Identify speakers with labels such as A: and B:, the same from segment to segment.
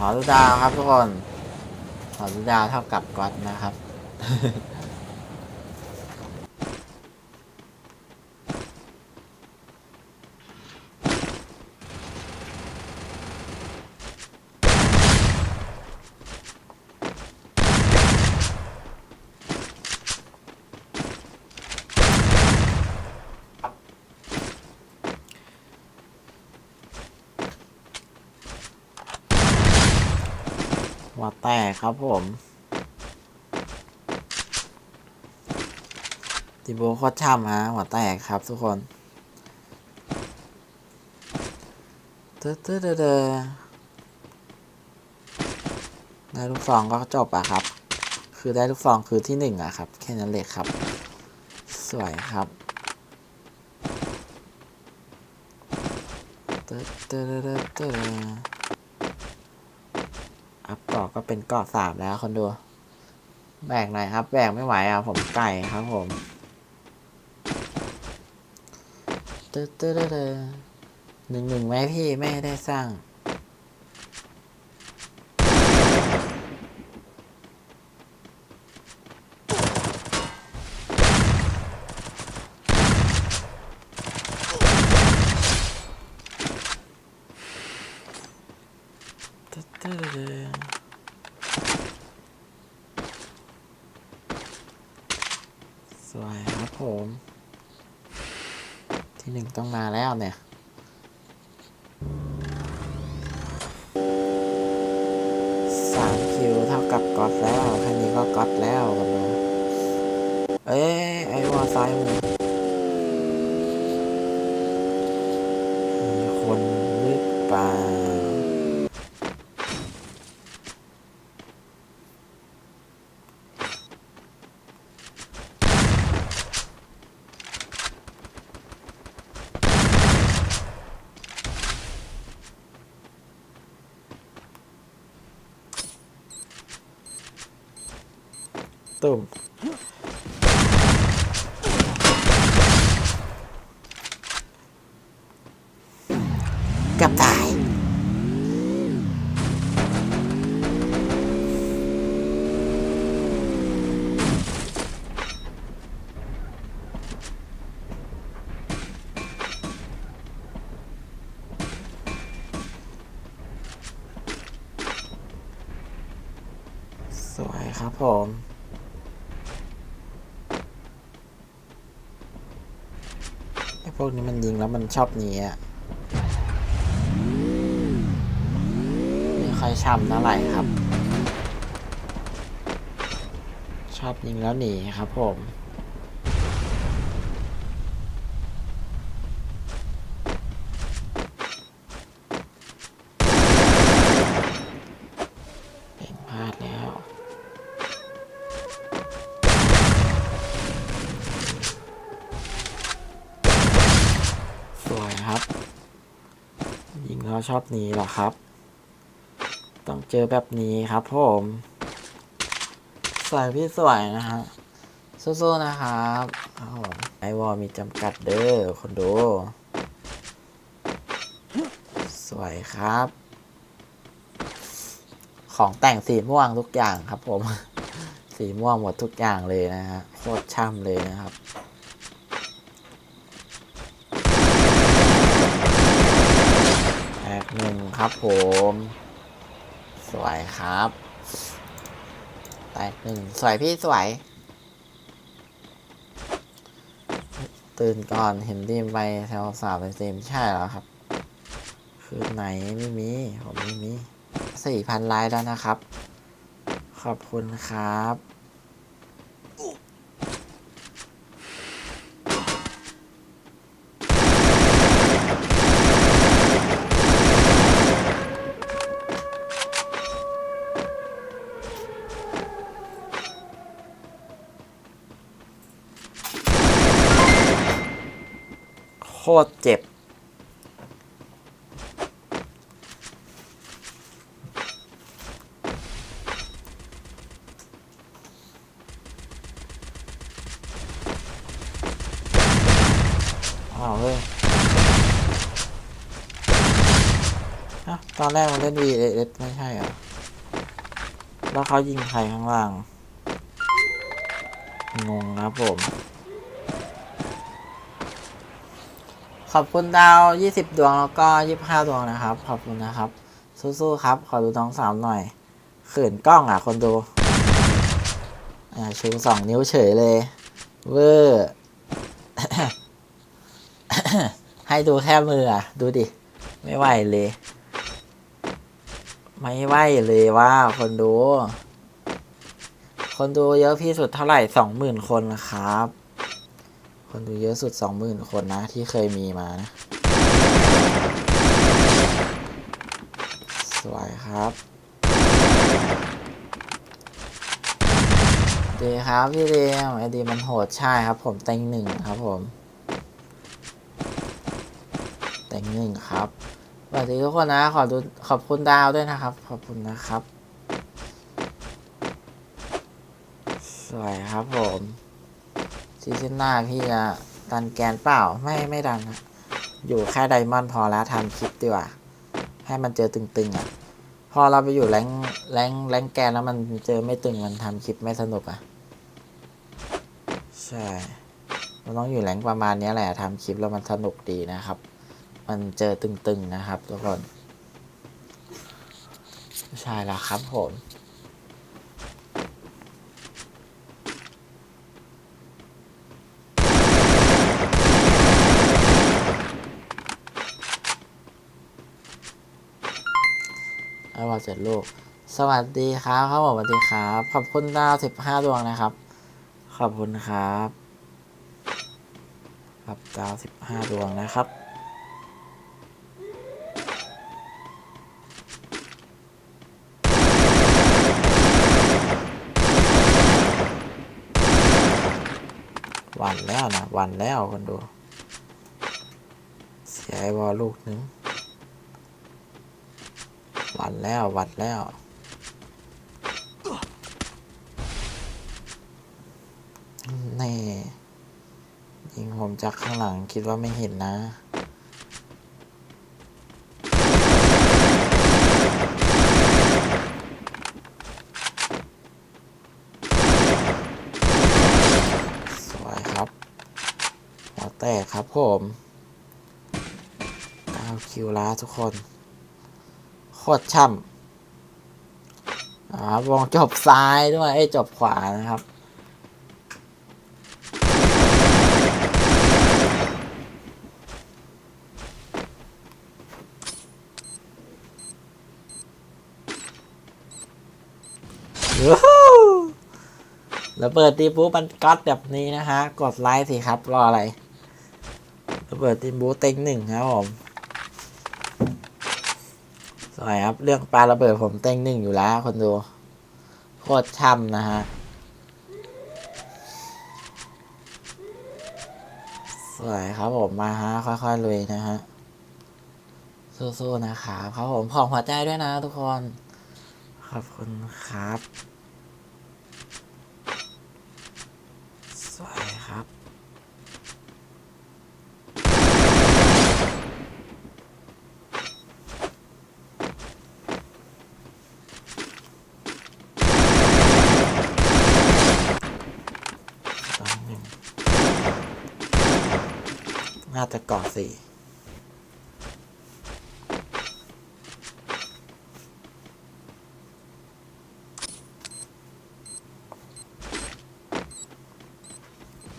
A: ขอดูดาวครับทุกคน ขอดูดาวเท่ากับก๊อตนะครับ หัวแตกครับผมติโบโคตรช่ำฮะหัวแตกครับทุกคนเดตึ๊ดเด้อเด้อได้ลูกซองก็จบอะครับ คือได้ลูกซองคือที่หนึ่งอะครับ แค่นั้นเลยครับ สวยครับตึ๊ดตึ๊ดเด้อเด้อเด้อ อัพเกาะก็เป็นเกาะสามแล้วคนดู แบกหน่อยครับ แบกไม่ไหวอะผมไก่ครับผมตึ๊ดตึ๊ดตึ๊ดตึ๊ดหนึ่งหนึ่งไหมพี่ไม่ได้สร้าง ตึ๊ดตึ๊ดตึ๊ดสวยครับผม ที่หนึ่งต้องมาแล้วเนี่ยสามคิวเท่ากับก๊อตแล้วแค่นี้ก็ก๊อตแล้วกันเลยเอ้ยไอ้วอซ้ายมือมีคนหรือเปล่า ตุ่มเกับตายสวยครับผม ไอ้ พวกนี้มันยิงแล้วมันชอบหนีอะไม่ค่อยช้ำเท่าไหร่ครับ ชอบยิงแล้วหนีครับผมเป็นพลาดแล้ว เขาชอบนี้เหรอครับ ต้องเจอแบบนี้ครับผมสวยพี่สวยนะฮะสู้ๆนะครับไอวอลมีจำกัดเด้อคนดู สวยครับ ของแต่งสีม่วงทุกอย่างครับผม สีม่วงหมดทุกอย่างเลยนะฮะโคตรช่ำเลยนะครับ แตกหนึ่ง ครับผม สวยครับแตกหนึ่งสวยพี่สวย ตื่นก่อนเห็นดีมไปแถวสาวเป็นเซมใช่แล้วครับ คืนไหนไม่มี ผมไม่มีสี่พันไลค์แล้วนะครับ ขอบคุณครับ ตรเจ็บ อ้าวเฮ้ยฮะตอนแรกมันเล่น VS ไม่ใช่เหรอ แล้วเขายิงใครข้างล่าง งงครับผม ขอบคุณดาว 20 ดวงแล้วก็ 25 ดวงนะครับ ขอบคุณนะครับ สู้ๆครับ ขอดูน้องสาวหน่อยเขินกล้องอะคนดูอ่าชูสองนิ้วเฉยเลย เวอร์ให้ดูแค่มืออะ ดูดิ ไม่ไหวเลย ไม่ไหวเลยว่าคนดู คนดูเยอะพี่สุดเท่าไหร่สองหมื่นคนนะครับ คนดูเยอะสุดสองหมื่นคนนะ ที่เคยมีมานะ สวยครับดีครับพี่เดมไอดีมันโหดใช่ครับ ผมเต็งหนึ่งครับผมเต็งหนึ่งครับสวัสดีทุกคนนะขอดูขอบคุณดาวด้วยนะครับ ขอบคุณนะครับ สวยครับผม ซีซั่นหน้าพี่จะดันแกนเปล่าไม่ไม่ดันนะอยู่แค่ไดมอนด์พอแล้วทำคลิปดีกว่า ให้มันเจอตึงๆอะ พอเราไปอยู่แรงแรงแรงแกนแล้วมันเจอไม่ตึงมันทำคลิปไม่สนุกอะ ใช่มันต้องอยู่แรงประมาณนี้แหละทำคลิปแล้วมันสนุกดีนะครับ มันเจอตึงๆนะครับทุกคนใช่แล้วครับผม ไอ้ว่าเจ็ดลูก สวัสดีครับครับผมสวัสดีครับ ขอบคุณดาวสิบห้าดวงนะครับ ขอบคุณครับ ครับดาวสิบห้าดวงนะครับวันแล้วนะวันแล้วคนดู เสียไอ้บอลลูกหนึ่ง วันแล้ววัดแล้วนี่ยิงผมจากข้างหลังคิดว่าไม่เห็นนะสวยครับหัวแตกครับผม9คิวล้วทุกคน ตรช่ำอ่าวงจบซ้ายด้วยไอ้จบขวานะครับว้วระเบิดตีบูมันก๊อตแบบนี้นะฮะ กดไลค์สิครับ รออะไรระเบิดตีบูเต็งหนึ่งครับผม สวยครับ เรื่องปลาระเบิดผมเต้งหนึ่งอยู่แล้วคนดูโคตรช่ำนะฮะสวยครับผมมาฮะค่อยๆลุยนะฮะสู้ๆนะครับครับผมขอหัวใจด้วยนะทุกคน ขอบคุณครับ สวยครับ สองหนึ่ง น่าจะกาะสี่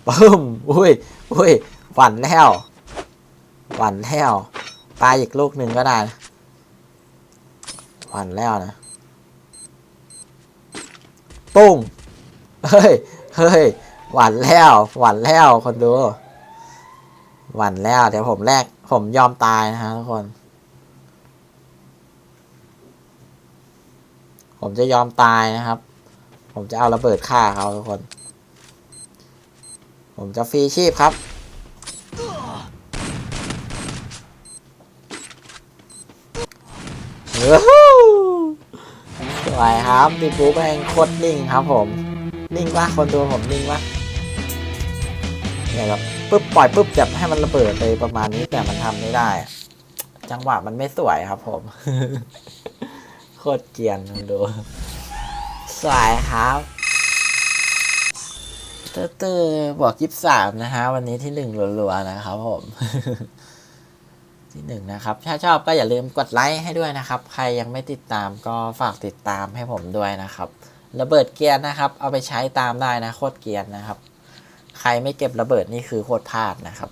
A: ปึ้มอุ้ยอุ้ยหวันแล้วหวันแล้วปลาอีกลูกหนึ่งก็ได้นะหวันแล้วนะปุ้งเฮ้ย เฮ้ย หวานแล้ว หวานแล้ว คนดู หวานแล้ว เดี๋ยวผมแรก ผมยอมตายนะฮะทุกคน ผมจะยอมตายนะครับ ผมจะเอาระเบิดฆ่าเขาทุกคน ผมจะฟรีชีพครับ สวยครับดิปูแม่งโคตรนิ่งครับผม นิ่งปะคนดูผมนิ่งปะ เนี่ยครับปุ๊บปล่อยปุ๊บจับให้มันระเบิดเลยประมาณนี้แต่มันทำไม่ได้ จังหวะมันไม่สวยครับผม โคตรเกียนมึงดูสวยครับเตอร์เตอร์บวกยี่สามนะฮะ วันนี้ที่หนึ่งรัวๆนะครับผม ที่หนึ่งนะครับ ถ้าชอบก็อย่าลืมกดไลค์ให้ด้วยนะครับ ใครยังไม่ติดตามก็ฝากติดตามให้ผมด้วยนะครับ ระเบิดเกียร์นะครับ เอาไปใช้ตามได้นะ โคตรเกียร์นะครับ ใครไม่เก็บระเบิดนี่คือโคตรพลาดนะครับ